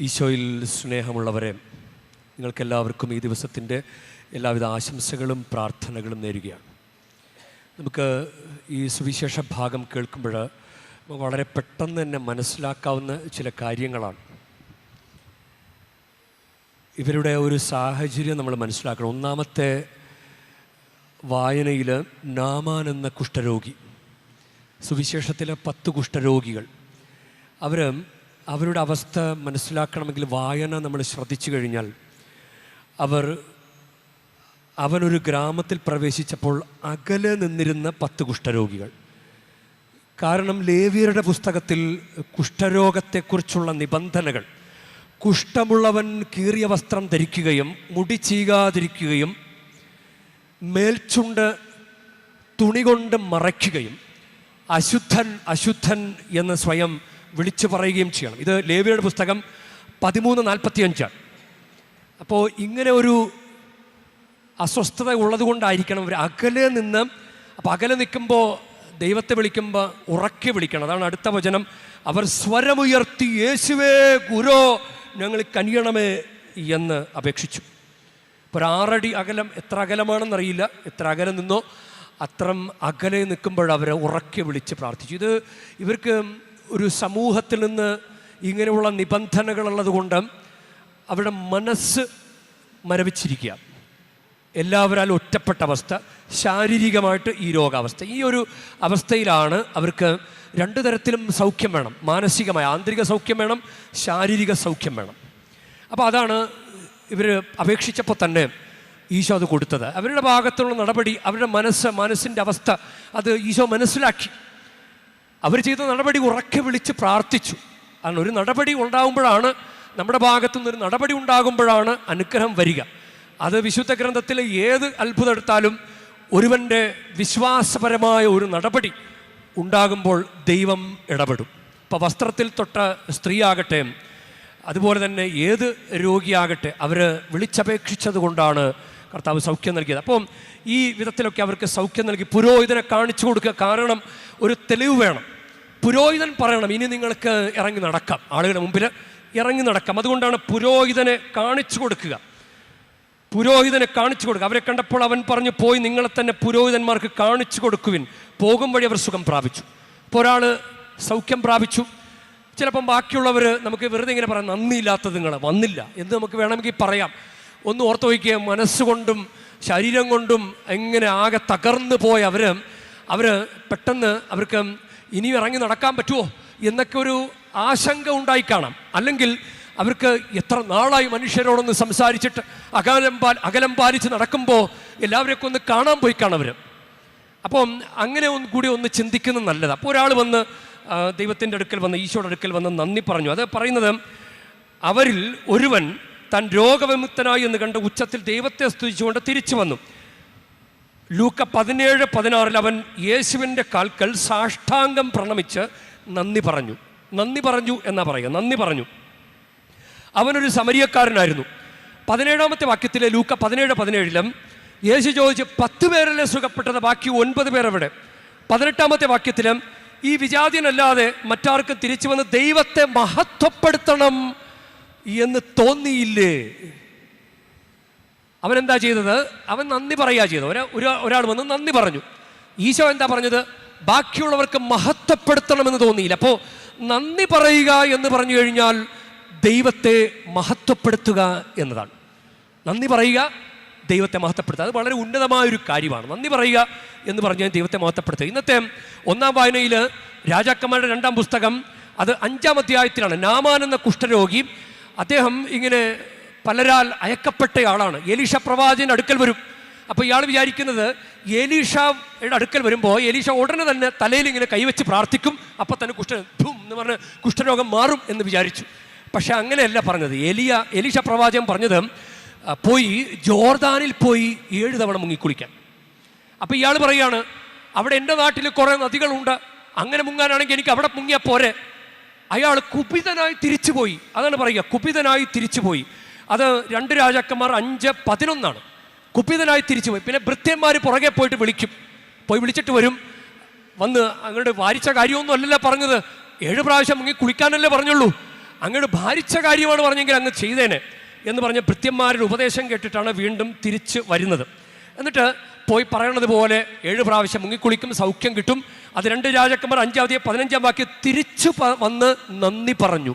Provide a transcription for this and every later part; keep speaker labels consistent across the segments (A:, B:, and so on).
A: ഈശോയിൽ സ്നേഹമുള്ളവരെ നിങ്ങൾക്കെല്ലാവർക്കും ഈ ദിവസത്തിന്റെ എല്ലാവിധ ആശംസകളും പ്രാർത്ഥനകളും നേരുകയാണ്. നമുക്ക് ഈ സുവിശേഷ ഭാഗം കേൾക്കുമ്പോൾ വളരെ പെട്ടെന്ന് തന്നെ മനസ്സിലാക്കാവുന്ന ചില കാര്യങ്ങളാണ്. ഇവരുടെ ഒരു സാഹചര്യം നമ്മൾ മനസ്സിലാക്കണം. ഒന്നാമത്തെ വായനയിൽ നാമാൻ എന്ന കുഷ്ഠരോഗി സുവിശേഷത്തിലെ പത്ത് കുഷ്ഠരോഗികൾ അവർ അവരുടെ അവസ്ഥ മനസ്സിലാക്കണമെങ്കിൽ വായന നമ്മൾ ശ്രദ്ധിച്ചു കഴിഞ്ഞാൽ അവർ അവനൊരു ഗ്രാമത്തിൽ പ്രവേശിച്ചപ്പോൾ അകലെ നിന്നിരുന്ന പത്ത് കുഷ്ഠരോഗികൾ. കാരണം ലേവിയരുടെ പുസ്തകത്തിൽ കുഷ്ഠരോഗത്തെക്കുറിച്ചുള്ള നിബന്ധനകൾ കുഷ്ഠമുള്ളവൻ കീറിയ വസ്ത്രം ധരിക്കുകയും മുടി ചീകാതിരിക്കുകയും മേൽച്ചുണ്ട് തുണി കൊണ്ട് മറയ്ക്കുകയും അശുദ്ധൻ അശുദ്ധൻ എന്ന് സ്വയം വിളിച്ചു പറയുകയും ചെയ്യണം. ഇത് ലേവിയുടെ പുസ്തകം പതിമൂന്ന് നാൽപ്പത്തിയഞ്ചാണ് അപ്പോൾ ഇങ്ങനെ ഒരു അസ്വസ്ഥത ഉള്ളത് കൊണ്ടായിരിക്കണം അവർ അകലെ നിന്ന് അപ്പോൾ അകലെ നിൽക്കുമ്പോൾ ദൈവത്തെ വിളിക്കുമ്പോൾ ഉറക്കെ വിളിക്കണം. അതാണ് അടുത്ത വചനം. അവർ സ്വരമുയർത്തി യേശുവേ ഗുരോ ഞങ്ങൾ കനിയണമേ എന്ന് അപേക്ഷിച്ചു. ഇപ്പോൾ ഒരു ആറടി അകലം എത്ര അകലമാണെന്നറിയില്ല. എത്ര അകലം നിന്നോ അത്രം അകലെ നിൽക്കുമ്പോൾ അവരെ ഉറക്കെ വിളിച്ച് പ്രാർത്ഥിച്ചു. ഇത് ഇവർക്ക് ഒരു സമൂഹത്തിൽ നിന്ന് ഇങ്ങനെയുള്ള നിബന്ധനകളുള്ളത് കൊണ്ട് അവരുടെ മനസ്സ് മരവിച്ചിരിക്കുക. എല്ലാവരാലും ഒറ്റപ്പെട്ട അവസ്ഥ ശാരീരികമായിട്ട് ഈ രോഗാവസ്ഥ. ഈ ഒരു അവസ്ഥയിലാണ് അവർക്ക് രണ്ടു തരത്തിലും സൗഖ്യം വേണം. മാനസികമായ ആന്തരിക സൗഖ്യം വേണം ശാരീരിക സൗഖ്യം വേണം. അപ്പോൾ അതാണ് ഇവർ അപേക്ഷിച്ചപ്പോൾ തന്നെ ഈശോ അത് കൊടുത്തത്. അവരുടെ ഭാഗത്തുള്ള നടപടി അവരുടെ മനസ്സ് മനസ്സിന്റെ അവസ്ഥ അത് ഈശോ മനസ്സിലാക്കി. അവർ ചെയ്ത നടപടി ഉറക്കെ വിളിച്ച് പ്രാർത്ഥിച്ചു. കാരണം ഒരു നടപടി ഉണ്ടാകുമ്പോഴാണ് നമ്മുടെ ഭാഗത്തു നിന്നൊരു നടപടി ഉണ്ടാകുമ്പോഴാണ് അനുഗ്രഹം വരിക. അത് വിശുദ്ധ ഗ്രന്ഥത്തിലെ ഏത് അത്ഭുതം എടുത്താലും ഒരുവന്റെ വിശ്വാസപരമായ ഒരു നടപടി ഉണ്ടാകുമ്പോൾ ദൈവം ഇടപെടും. ഇപ്പോൾ വസ്ത്രത്തിൽ തൊട്ട സ്ത്രീയാകട്ടെ അതുപോലെ തന്നെ ഏത് രോഗിയാകട്ടെ അവർ വിളിച്ചപേക്ഷിച്ചത് കൊണ്ടാണ് കർത്താവ് സൗഖ്യം നൽകിയത്. അപ്പം ഈ വിധത്തിലൊക്കെ അവർക്ക് സൗഖ്യം നൽകി പുരോഹിതനെ കാണിച്ചു കൊടുക്കുക കാരണം ഒരു തെളിവ് വേണം. പുരോഹിതൻ പറയണം ഇനി നിങ്ങൾക്ക് ഇറങ്ങി നടക്കാം. ആളുകളുടെ മുമ്പിൽ ഇറങ്ങി നടക്കാം. അതുകൊണ്ടാണ് പുരോഹിതനെ കാണിച്ചു കൊടുക്കുക. പുരോഹിതനെ കാണിച്ചു കൊടുക്കുക. അവരെ കണ്ടപ്പോൾ അവൻ പറഞ്ഞു പോയി നിങ്ങളെ തന്നെ പുരോഹിതന്മാർക്ക് കാണിച്ചു കൊടുക്കുവിൻ. പോകും വഴി അവർ സുഖം പ്രാപിച്ചു. ഇപ്പോൾ ഒരാൾ സൗഖ്യം പ്രാപിച്ചു. ചിലപ്പം ബാക്കിയുള്ളവർ നമുക്ക് വെറുതെ ഇങ്ങനെ പറയാം നന്ദിയില്ലാത്തത് നിങ്ങൾ വന്നില്ല. എന്ന് നമുക്ക് വേണമെങ്കിൽ പറയാം. ഒന്ന് ഓർത്ത് വയ്ക്കുക മനസ്സുകൊണ്ടും ശരീരം കൊണ്ടും എങ്ങനെ ആകെ തകർന്നു പോയ അവർ അവർ പെട്ടെന്ന് അവർക്ക് ഇനി ഇറങ്ങി നടക്കാൻ പറ്റുമോ എന്നൊക്കെ ഒരു ആശങ്ക ഉണ്ടായി കാണാം. അല്ലെങ്കിൽ അവർക്ക് എത്ര നാളായി മനുഷ്യരോടൊന്ന് സംസാരിച്ചിട്ട് അകലം പാൽ അകലം പാലിച്ച് നടക്കുമ്പോൾ എല്ലാവരെയൊക്കെ ഒന്ന് കാണാൻ പോയി കാണവർ അപ്പം അങ്ങനെ ഒന്ന് കൂടി ഒന്ന് ചിന്തിക്കുന്നത് നല്ലത്. അപ്പോൾ ഒരാൾ വന്ന് ദൈവത്തിന്റെ അടുക്കൽ വന്ന് ഈശോയുടെ അടുക്കൽ വന്ന് നന്ദി പറഞ്ഞു. അത് പറയുന്നത് അവരിൽ ഒരുവൻ താൻ രോഗവിമുക്തനായി എന്ന് കണ്ട് ഉച്ചത്തിൽ ദൈവത്തെ സ്തുതിച്ചുകൊണ്ട് തിരിച്ചു വന്നു. ലൂക്ക പതിനേഴ് പതിനാറിൽ അവൻ യേശുവിന്റെ കാൽക്കൽ സാഷ്ടാംഗം പ്രണമിച്ച് നന്ദി പറഞ്ഞു. നന്ദി പറഞ്ഞു എന്നാ പറയുക. നന്ദി പറഞ്ഞു. അവനൊരു സമരിയക്കാരനായിരുന്നു. പതിനേഴാമത്തെ വാക്യത്തിലെ ലൂക്ക പതിനേഴ് പതിനേഴിലും യേശു ചോദിച്ച് പത്ത് പേരല്ലേ സുഖപ്പെട്ടത്? ബാക്കി ഒൻപത് പേരവിടെ? പതിനെട്ടാമത്തെ വാക്യത്തിലും ഈ വിജാതിയനല്ലാതെ മറ്റാർക്കും തിരിച്ചു വന്ന് ദൈവത്തെ മഹത്വപ്പെടുത്തണം എന്ന് തോന്നിയില്ലേ? അവൻ എന്താ ചെയ്തത്? അവൻ നന്ദി പറയുക ചെയ്തു ഒരു ഒരു- ഒരാൾ വന്ന് നന്ദി പറഞ്ഞു. ഈശോ എന്താ പറഞ്ഞത്? ബാക്കിയുള്ളവർക്ക് മഹത്വപ്പെടുത്തണമെന്ന് തോന്നിയില്ല. അപ്പോൾ നന്ദി പറയുക എന്ന് പറഞ്ഞു കഴിഞ്ഞാൽ ദൈവത്തെ മഹത്വപ്പെടുത്തുക എന്നതാണ്. നന്ദി പറയുക ദൈവത്തെ മഹത്വപ്പെടുത്തുക. അത് വളരെ ഉന്നതമായ ഒരു കാര്യമാണ്. നന്ദി പറയുക എന്ന് പറഞ്ഞാൽ ദൈവത്തെ മഹത്വപ്പെടുത്തുക. ഇന്നത്തെ ഒന്നാം വായനയിൽ രാജാക്കന്മാരുടെ രണ്ടാം പുസ്തകം അത് അഞ്ചാം അധ്യായത്തിലാണ്. നാമാൻ എന്ന കുഷ്ഠരോഗി അദ്ദേഹം ഇങ്ങനെ പലരാൽ അയക്കപ്പെട്ട ആളാണ്. എലീഷ പ്രവാചകൻ അടുക്കൽ വരും. അപ്പോൾ ഇയാൾ വിചാരിക്കുന്നത് എലീഷയുടെ അടുക്കൽ വരുമ്പോൾ എലീഷ ഉടനെ തന്നെ തലയിൽ ഇങ്ങനെ കൈവച്ച് പ്രാർത്ഥിക്കും. അപ്പോൾ തന്നെ കുഷ്ഠ ധും എന്ന് പറഞ്ഞ് കുഷ്ഠരോഗം മാറും എന്ന് വിചാരിച്ചു. പക്ഷെ അങ്ങനെയല്ല പറഞ്ഞത്. എലിയ എലീഷ പ്രവാചകൻ പറഞ്ഞത് പോയി ജോർദാനിൽ പോയി ഏഴ് തവണ മുങ്ങിക്കുളിക്കാൻ. അപ്പോൾ ഇയാൾ പറയാണ് അവിടെ എന്റെ നാട്ടിൽ കുറേ നദികളുണ്ട്. അങ്ങനെ മുങ്ങാനാണെങ്കിൽ എനിക്ക് അവിടെ മുങ്ങിയാൽ പോരെ. അയാൾ കുപിതനായി തിരിച്ചുപോയി. അതാണ് പറയുക കുപിതനായി തിരിച്ചുപോയി. അത് രണ്ട് രാജാക്കന്മാർ അഞ്ച് പതിനൊന്നാണ്. കുപിതനായി തിരിച്ചുപോയി. പിന്നെ ഭൃത്യന്മാർ പുറകെ പോയിട്ട് വിളിക്കും. പോയി വിളിച്ചിട്ട് വരും. വന്ന് അങ്ങോട്ട് വാരിച്ച കാര്യമൊന്നും അല്ലല്ലോ പറഞ്ഞത്. ഏഴ് പ്രാവശ്യം അങ്ങ് കുളിക്കാനല്ലേ പറഞ്ഞുള്ളൂ. അങ്ങോട്ട് ഭാരിച്ച കാര്യമാണ് പറഞ്ഞെങ്കിൽ അങ്ങ് ചെയ്തേനെ എന്ന് പറഞ്ഞ ഭൃത്യന്മാരുടെ ഉപദേശം കേട്ടിട്ടാണ് വീണ്ടും തിരിച്ച് വരുന്നത്. എന്നിട്ട് പോയി പറയണത് പോലെ ഏഴ് പ്രാവശ്യം മുങ്ങിക്കുളിക്കും സൗഖ്യം കിട്ടും. അത് രണ്ട് രാജാക്കന്മാർ അഞ്ചാമത്തെ പതിനഞ്ചാം വാക്യം തിരിച്ചു വന്ന് നന്ദി പറഞ്ഞു.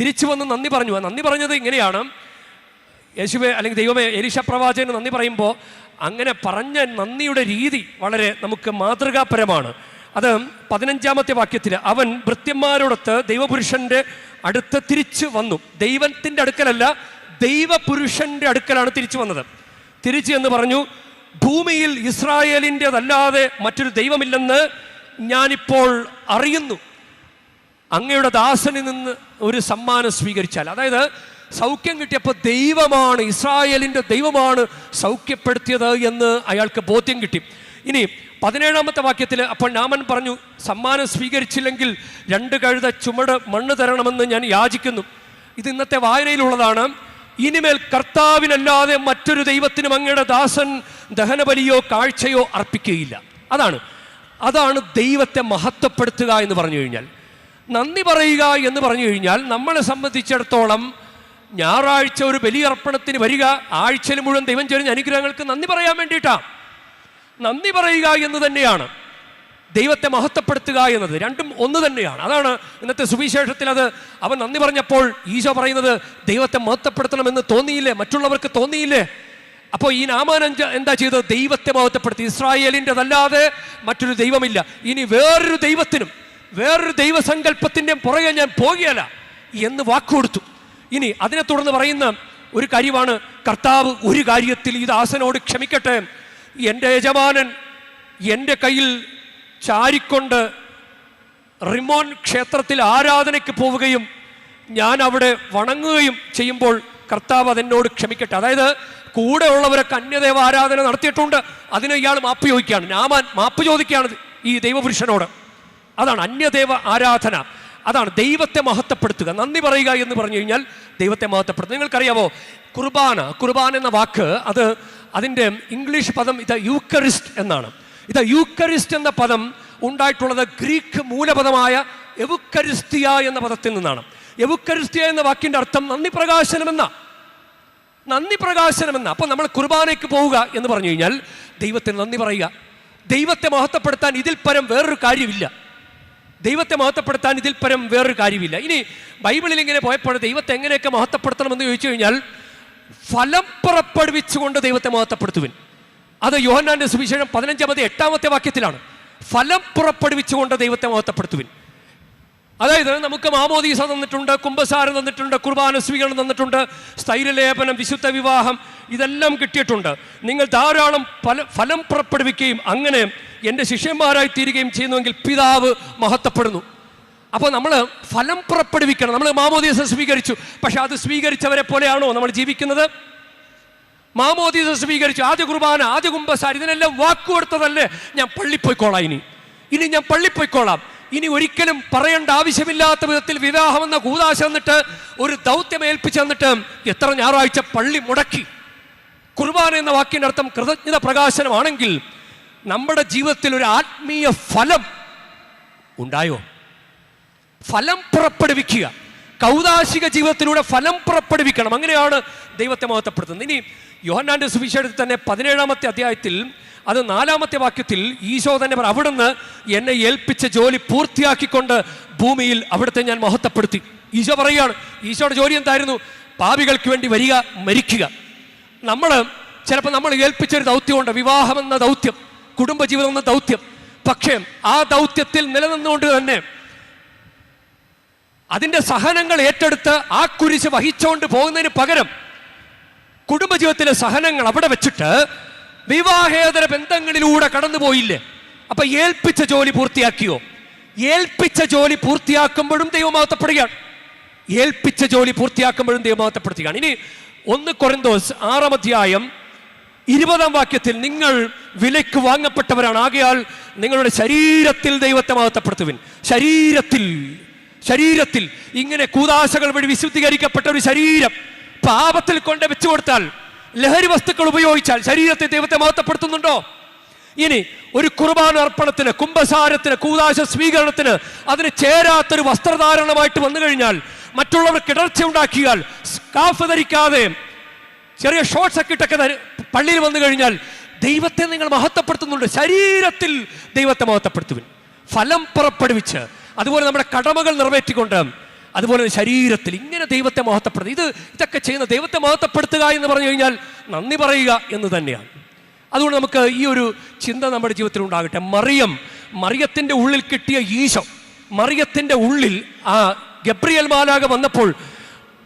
A: തിരിച്ചു വന്ന് നന്ദി പറഞ്ഞു. ആ നന്ദി പറഞ്ഞത് ഇങ്ങനെയാണ്. യേശുവെ അല്ലെങ്കിൽ ദൈവമേ എലീശ പ്രവാചകന് നന്ദി പറയുമ്പോൾ അങ്ങനെ പറഞ്ഞ നന്ദിയുടെ രീതി വളരെ നമുക്ക് മാതൃകാപരമാണ്. അത് പതിനഞ്ചാമത്തെ വാക്യത്തിൽ അവൻ ഭൃത്യന്മാരോടൊത്ത് ദൈവപുരുഷന്റെ അടുത്ത് തിരിച്ചു വന്നു. ദൈവത്തിന്റെ അടുക്കലല്ല ദൈവപുരുഷന്റെ അടുക്കലാണ് തിരിച്ചു വന്നത്. തിരിച്ചു എന്ന് പറഞ്ഞു ഭൂമിയിൽ ഇസ്രായേലിന്റെതല്ലാതെ മറ്റൊരു ദൈവമില്ലെന്ന് ഞാനിപ്പോൾ അറിയുന്നു. അങ്ങയുടെ ദാസനിൽ നിന്ന് ഒരു സമ്മാനം സ്വീകരിച്ചാൽ അതായത് സൗഖ്യം കിട്ടിയപ്പോൾ ദൈവമാണ് ഇസ്രായേലിന്റെ ദൈവമാണ് സൗഖ്യപ്പെടുത്തിയത് എന്ന് അയാൾക്ക് ബോധ്യം കിട്ടി. ഇനി പതിനേഴാമത്തെ വാക്യത്തിൽ അപ്പോൾ നാമൻ പറഞ്ഞു സമ്മാനം സ്വീകരിച്ചില്ലെങ്കിൽ രണ്ട് കഴുത ചുമട് മണ്ണ് തരണമെന്ന് ഞാൻ യാചിക്കുന്നു. ഇത് ഇന്നത്തെ വായനയിലുള്ളതാണ്. ഇനിമേൽ കർത്താവിനല്ലാതെ മറ്റൊരു ദൈവത്തിനും അങ്ങയുടെ ദാസൻ ദഹനബലിയോ കാഴ്ചയോ അർപ്പിക്കുകയില്ല. അതാണ് അതാണ് ദൈവത്തെ മഹത്വപ്പെടുത്തുക എന്ന് പറഞ്ഞു കഴിഞ്ഞാൽ. നന്ദി പറയുക എന്ന് പറഞ്ഞു കഴിഞ്ഞാൽ നമ്മളെ സംബന്ധിച്ചിടത്തോളം ഞായറാഴ്ച ഒരു ബലിയർപ്പണത്തിന് വരിക ആഴ്ചയിൽ മുഴുവൻ ദൈവം ചൊരിഞ്ഞ അനുഗ്രഹങ്ങൾക്ക് നന്ദി പറയാൻ വേണ്ടിയിട്ടാണ് നന്ദി പറയുക എന്ന് തന്നെയാണ്. ദൈവത്തെ മഹത്വപ്പെടുത്തുക എന്നത് രണ്ടും ഒന്ന് തന്നെയാണ്. അതാണ് ഇന്നത്തെ സുവിശേഷത്തിൽ അത് അവൻ നന്ദി പറഞ്ഞപ്പോൾ ഈശോ പറയുന്നത് ദൈവത്തെ മഹത്വപ്പെടുത്തണമെന്ന് തോന്നിയില്ലേ? മറ്റുള്ളവർക്ക് തോന്നിയില്ലേ? അപ്പോൾ ഈ നാമാനഞ്ച എന്താ ചെയ്തത്? ദൈവത്തെ മഹത്വപ്പെടുത്തി. ഇസ്രായേലിന്റെതല്ലാതെ മറ്റൊരു ദൈവമില്ല. ഇനി വേറൊരു ദൈവത്തിനും വേറൊരു ദൈവസങ്കല്പത്തിന്റെ പുറകെ ഞാൻ പോകുകയല്ല എന്ന് വാക്കുകൊടുത്തു. ഇനി അതിനെ തുടർന്ന് പറയുന്ന ഒരു കാര്യമാണ് കർത്താവ് ഒരു കാര്യത്തിൽ ഈ ദാസനോട് ക്ഷമിക്കട്ടെ. എന്റെ യജമാനൻ എന്റെ കയ്യിൽ ചാരിക്കൊണ്ട് റിമോൻ ക്ഷേത്രത്തിൽ ആരാധനയ്ക്ക് പോവുകയും ഞാൻ അവിടെ വണങ്ങുകയും ചെയ്യുമ്പോൾ കർത്താവ് അതെന്നോട് ക്ഷമിക്കട്ടെ. അതായത് കൂടെ ഉള്ളവരൊക്കെ അന്യദേവ ആരാധന നടത്തിയിട്ടുണ്ട്. അതിന് ഇയാൾ മാപ്പ് ചോദിക്കുകയാണ്. ഞാൻ മാപ്പ് ചോദിക്കുകയാണ് ഈ ദൈവപുരുഷനോട്. അതാണ് അന്യദേവ ആരാധന. അതാണ് ദൈവത്തെ മഹത്വപ്പെടുത്തുക. നന്ദി പറയുക എന്ന് പറഞ്ഞു കഴിഞ്ഞാൽ ദൈവത്തെ മഹത്വപ്പെടുത്തുക. നിങ്ങൾക്കറിയാവോ കുർബാന കുർബാന എന്ന വാക്ക് അത് അതിന്റെ ഇംഗ്ലീഷ് പദം ഇത് യൂക്കറിസ്റ്റ് എന്നാണ്. ഇത് യൂക്കറിസ്റ്റ് എന്ന പദം ഉണ്ടായിട്ടുള്ളത് ഗ്രീക്ക് മൂലപദമായ എവുക്കരിസ്തിയ എന്ന പദത്തിൽ നിന്നാണ്. എവുക്കരിസ്തിയ എന്ന വാക്കിന്റെ അർത്ഥം നന്ദി പ്രകാശനമെന്ന. നന്ദി പ്രകാശനമെന്ന. അപ്പോൾ നമ്മൾ കുർബാനയ്ക്ക് പോവുക എന്ന് പറഞ്ഞു കഴിഞ്ഞാൽ ദൈവത്തിന് നന്ദി പറയുക. ദൈവത്തെ മഹത്വപ്പെടുത്താൻ ഇതിൽ പരം വേറൊരു കാര്യമില്ല. ദൈവത്തെ മഹത്വപ്പെടുത്താൻ ഇതിൽ പരം വേറൊരു കാര്യമില്ല. ഇനി ബൈബിളിൽ ഇങ്ങനെ പോയപ്പോൾ ദൈവത്തെ എങ്ങനെയൊക്കെ മഹത്വപ്പെടുത്തണമെന്ന് ചോദിച്ചു കഴിഞ്ഞാൽ ഫലം പുറപ്പെടുവിച്ചുകൊണ്ട് ദൈവത്തെ മഹത്വപ്പെടുത്തുവിൻ. അത് യോഹന്നാന്റെ സുവിശേഷം പതിനഞ്ചാമത്തെ എട്ടാമത്തെ വാക്യത്തിലാണ്. ഫലം പുറപ്പെടുവിച്ചുകൊണ്ട് ദൈവത്തെ മഹത്വപ്പെടുത്തുവിൻ. അതായത് നമുക്ക് മാമോദീസ തന്നിട്ടുണ്ട് കുംഭസാരം തന്നിട്ടുണ്ട് കുർബാന സ്വീകരണം തന്നിട്ടുണ്ട് സ്ഥൈര്യലേപനം വിശുദ്ധ വിവാഹം ഇതെല്ലാം കിട്ടിയിട്ടുണ്ട്. നിങ്ങൾ ധാരാളം ഫല ഫലം പുറപ്പെടുവിക്കുകയും അങ്ങനെ എന്റെ ശിഷ്യന്മാരായി തീരുകയും ചെയ്യുന്നുവെങ്കിൽ പിതാവ് മഹത്വപ്പെടുന്നു. അപ്പോൾ നമ്മൾ ഫലം പുറപ്പെടുവിക്കണം. നമ്മൾ മാമോദീസ സ്വീകരിച്ചു. പക്ഷെ അത് സ്വീകരിച്ചവരെ പോലെയാണോ നമ്മൾ ജീവിക്കുന്നത്? മാമോദീസ സ്വീകരിച്ചു. ആദ്യ കുർബാന ആദ്യ കുംഭസാരി ഇതിനെല്ലാം വാക്കുകൊടുത്തതല്ലേ ഞാൻ പള്ളിപ്പോയിക്കോളാം ഇനി. ഇനി ഞാൻ പള്ളിപ്പോയിക്കോളാം. ഇനി ഒരിക്കലും പറയേണ്ട ആവശ്യമില്ലാത്ത വിധത്തിൽ വിവാഹം എന്ന കൂതാശ എന്നിട്ട് ഒരു ദൗത്യം ഏൽപ്പിച്ചു തന്നിട്ട് എത്ര ഞായറാഴ്ച പള്ളി മുടക്കി. കുർബാന എന്ന വാക്കിന്റെ അർത്ഥം കൃതജ്ഞത പ്രകാശനമാണെങ്കിൽ നമ്മുടെ ജീവിതത്തിൽ ഒരു ആത്മീയ ഫലം ഉണ്ടായോ? ഫലം പുറപ്പെടുവിക്കുക. കൗതാശിക ജീവിതത്തിലൂടെ ഫലം പുറപ്പെടുവിക്കണം. അങ്ങനെയാണ് ദൈവത്തെ മഹത്വപ്പെടുത്തുന്നത്. ഇനി യോഹന്നാന്റെ സുവിശേഷത്തിൽ തന്നെ പതിനേഴാമത്തെ അധ്യായത്തിൽ അത് നാലാമത്തെ വാക്യത്തിൽ ഈശോ തന്നെ പറ അവിടുന്ന് എന്നെ ഏൽപ്പിച്ച ജോലി പൂർത്തിയാക്കിക്കൊണ്ട് ഭൂമിയിൽ അവിടുത്തെ ഞാൻ മഹത്വപ്പെടുത്തി. ഈശോ പറയുകയാണ് ഈശോയുടെ ജോലി എന്തായിരുന്നു? പാപികൾക്ക് വേണ്ടി വരിക മരിക്കുക. നമ്മൾ ചിലപ്പോൾ നമ്മൾ ഏൽപ്പിച്ചൊരു ദൗത്യമുണ്ട് വിവാഹം എന്ന ദൗത്യം കുടുംബജീവിതം എന്ന ദൗത്യം. പക്ഷേ ആ ദൗത്യത്തിൽ നിലനിന്നുകൊണ്ട് തന്നെ അതിന്റെ സഹനങ്ങൾ ഏറ്റെടുത്ത് ആ കുരിശ് വഹിച്ചുകൊണ്ട് പോകുന്നതിന് പകരം കുടുംബജീവിതത്തിലെ സഹനങ്ങൾ അവിടെ വെച്ചിട്ട് വിവാഹേതര ബന്ധങ്ങളിലൂടെ കടന്നുപോയില്ലേ? അപ്പൊ ഏൽപ്പിച്ച ജോലി പൂർത്തിയാക്കിയോ? ഏൽപ്പിച്ച ജോലി പൂർത്തിയാക്കുമ്പോഴും ദൈവമാവത്തപ്പെടുകയാണ് ഏൽപ്പിച്ച ജോലി പൂർത്തിയാക്കുമ്പോഴും ദൈവമാവത്തപ്പെടുത്തുകയാണ് ഇനി ഒന്ന് കൊരന്തോസ് ആറാം അധ്യായം ഇരുപതാം വാക്യത്തിൽ നിങ്ങൾ വിലയ്ക്ക് വാങ്ങപ്പെട്ടവരാണ്. ആകയാൽ നിങ്ങളുടെ ശരീരത്തിൽ ദൈവത്തെ മഹത്വപ്പെടുത്തുവിൻ. ശരീരത്തിൽ ശരീരത്തിൽ ഇങ്ങനെ കൂതാശകൾ വഴി വിശുദ്ധീകരിക്കപ്പെട്ട ഒരു ശരീരം പാപത്തിൽ കൊണ്ട് വെച്ചു കൊടുത്താൽ ലഹരി വസ്തുക്കൾ ഉപയോഗിച്ചാൽ ശരീരത്തെ ദൈവത്തെ മഹത്വപ്പെടുത്തുന്നുണ്ടോ? ഇനി ഒരു കുർബാന അർപ്പണത്തിന് കുംഭസാരത്തിന് കൂതാശ സ്വീകരണത്തിന് അതിന് ചേരാത്തൊരു വസ്ത്രധാരണമായിട്ട് വന്നു കഴിഞ്ഞാൽ മറ്റുള്ളവർ കിടർച്ച ഉണ്ടാക്കിയാൽ സ്കാഫ് ധരിക്കാതെ ചെറിയ ഷോർട്ട്സ് ഒക്കെ ഇട്ടൊക്കെ പള്ളിയിൽ വന്നു കഴിഞ്ഞാൽ ദൈവത്തെ നിങ്ങൾ മഹത്വപ്പെടുത്തുന്നുണ്ട്. ശരീരത്തിൽ ദൈവത്തെ മഹത്വപ്പെടുത്തുവിൻ. ഫലം പുറപ്പെടുവിച്ച് അതുപോലെ നമ്മുടെ കടമകൾ നിറവേറ്റിക്കൊണ്ട് അതുപോലെ തന്നെ ശരീരത്തിൽ ഇങ്ങനെ ദൈവത്തെ മഹത്വപ്പെടുത്തുക. ഇത് ഇതൊക്കെ ചെയ്യുന്ന ദൈവത്തെ മഹത്വപ്പെടുത്തുക എന്ന് പറഞ്ഞു കഴിഞ്ഞാൽ നന്ദി പറയുക എന്ന് തന്നെയാണ്. അതുകൊണ്ട് നമുക്ക് ഈ ഒരു ചിന്ത നമ്മുടെ ജീവിതത്തിൽ ഉണ്ടാകട്ടെ. മറിയം മറിയത്തിന്റെ ഉള്ളിൽ കിട്ടിയ ഈശോ മറിയത്തിന്റെ ഉള്ളിൽ ആ ഗബ്രിയൽ മാലാക വന്നപ്പോൾ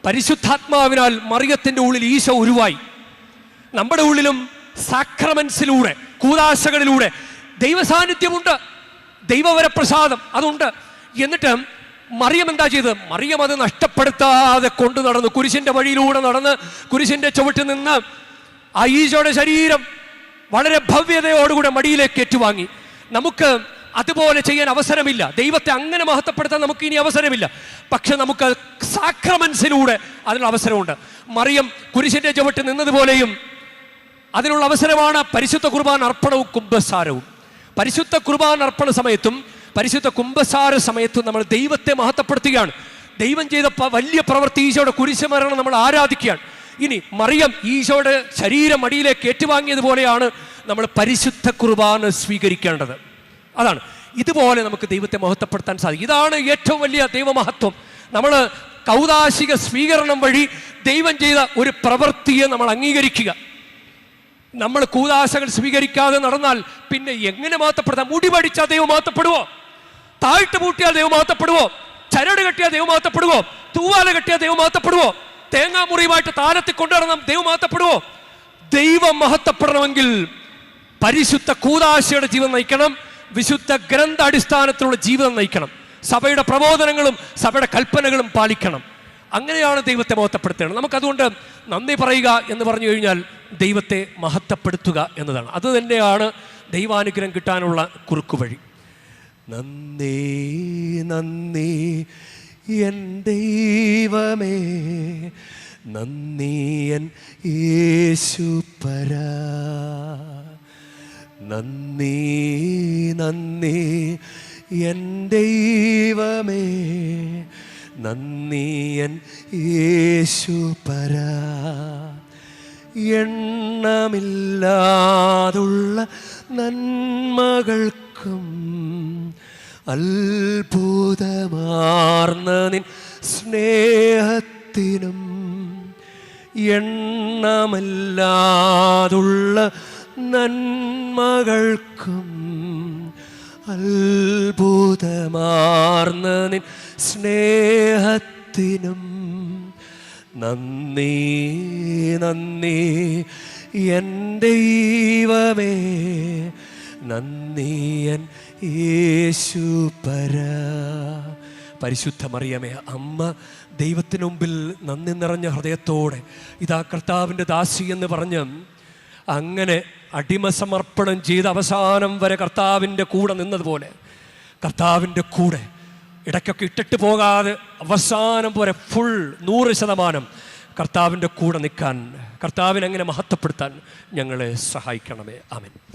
A: പരിശുദ്ധാത്മാവിനാൽ മറിയത്തിന്റെ ഉള്ളിൽ ഈശോ ഉരുവായി. നമ്മുടെ ഉള്ളിലും സാക്രമൻസിലൂടെ കൂതാശകളിലൂടെ ദൈവസാന്നിധ്യമുണ്ട് ദൈവവരപ്രസാദം അതുണ്ട്. എന്നിട്ട് മറിയം എന്താ ചെയ്തത്? മറിയം അത് നഷ്ടപ്പെടുത്താതെ കൊണ്ടു നടന്നു കുരിശിന്റെ വഴിയിലൂടെ നടന്ന് കുരിശിന്റെ ചുവട്ടിൽ നിന്ന് ആ ഈശോയുടെ ശരീരം വളരെ ഭവ്യതയോടുകൂടെ മടിയിലേക്ക് ഏറ്റുവാങ്ങി. നമുക്ക് അതുപോലെ ചെയ്യാൻ അവസരമില്ല. ദൈവത്തെ അങ്ങനെ മഹത്വപ്പെടുത്താൻ നമുക്ക് ഇനി അവസരമില്ല. പക്ഷെ നമുക്ക് സാക്രമൻസിലൂടെ അതിനുള്ള അവസരമുണ്ട്. മറിയം കുരിശിന്റെ ചുവട്ടിൽ നിന്നതുപോലെയും അതിനുള്ള അവസരമാണ് പരിശുദ്ധ കുർബാൻ അർപ്പണവും കുംഭസാരവും. പരിശുദ്ധ കുർബാൻ അർപ്പണ സമയത്തും പരിശുദ്ധ കുംഭസാര സമയത്ത് നമ്മൾ ദൈവത്തെ മഹത്വപ്പെടുത്തുകയാണ്. ദൈവം ചെയ്ത വലിയ പ്രവൃത്തി ഈശോയുടെ കുരിശുമരണം നമ്മൾ ആരാധിക്കുകയാണ്. ഇനി മറിയം ഈശോയുടെ ശരീരം അടിയിലേക്ക് ഏറ്റുവാങ്ങിയതുപോലെയാണ് നമ്മൾ പരിശുദ്ധ കുർബാന സ്വീകരിക്കേണ്ടത്. അതാണ്. ഇതുപോലെ നമുക്ക് ദൈവത്തെ മഹത്വപ്പെടുത്താൻ സാധിക്കും. ഇതാണ് ഏറ്റവും വലിയ ദൈവമഹത്വം. നമ്മൾ കൗതാശിക സ്വീകരണം വഴി ദൈവം ചെയ്ത ഒരു പ്രവൃത്തിയെ നമ്മൾ അംഗീകരിക്കുക. നമ്മൾ കൂതാശകൾ സ്വീകരിക്കാതെ നടന്നാൽ പിന്നെ എങ്ങനെ മാത്തപ്പെടുത്താം മുടി പഠിച്ചാൽ ദൈവം മാത്തപ്പെടുവോ താഴ്ട്ട് പൂട്ടിയാൽ ദൈവം മാത്തപ്പെടുവോ ചരട് കെട്ടിയാൽ ദൈവം മാത്തപ്പെടുവോ തൂവാല കെട്ടിയാൽ ദൈവം മാത്തപ്പെടുവോ തേങ്ങാമുറിയുമായിട്ട് താരത്തിൽ കൊണ്ടുവരണം ദൈവം മാത്തപ്പെടുവോ ദൈവം മഹത്വപ്പെടണമെങ്കിൽ പരിശുദ്ധ കൂതാശയുടെ ജീവിതം നയിക്കണം. വിശുദ്ധ ഗ്രന്ഥ അടിസ്ഥാനത്തിലുള്ള ജീവിതം നയിക്കണം. സഭയുടെ പ്രബോധനങ്ങളും സഭയുടെ കൽപ്പനകളും പാലിക്കണം. അങ്ങനെയാണ് ദൈവത്തെ മഹത്വപ്പെടുത്തേണ്ടത്. നമുക്കതുകൊണ്ട് നന്ദി പറയുക എന്ന് പറഞ്ഞു കഴിഞ്ഞാൽ ദൈവത്തെ മഹത്വപ്പെടുത്തുക എന്നതാണ്. അത് തന്നെയാണ് ദൈവാനുഗ്രഹം കിട്ടാനുള്ള കുറുക്കു വഴി. നന്ദി നന്ദി എൻ ദൈവമേ. നന്ദി എൻ യേശുപരാ നന്ദി നന്ദി എൻ ദൈവമേ. നന്ദി എൻ യേശുപരാ എണ്ണമില്ലാതുള്ള നന്മകൾക്കും അത്ഭുതമാർന്ന നിൻ സ്നേഹത്തിനും എണ്ണമല്ലാതുള്ള നന്മകൾക്കും അത്ഭുതമാർന്ന നിൻ സ്നേഹത്തിനും നന്ദി നന്ദി. എൻ ദൈവമേ നന്ദി എൻ യേശുപര പരിശുദ്ധ മറിയമേ അമ്മ ദൈവത്തിനു മുമ്പിൽ നന്ദി നിറഞ്ഞ ഹൃദയത്തോടെ ഇതാ കർത്താവിന്റെ ദാസി എന്ന് പറഞ്ഞ് അങ്ങനെ അടിമസമർപ്പണം ചെയ്ത് അവസാനം വരെ കർത്താവിന്റെ കൂടെ നിന്നതുപോലെ കർത്താവിന്റെ കൂടെ ഇടയ്ക്കൊക്കെ ഇട്ടിട്ട് പോകാതെ അവസാനം പോലെ ഫുൾ നൂറ് ശതമാനം കർത്താവിന്റെ കൂടെ നിൽക്കാൻ കർത്താവിനെ അങ്ങനെ മഹത്വപ്പെടുത്താൻ ഞങ്ങളെ സഹായിക്കണമേ. ആമൻ.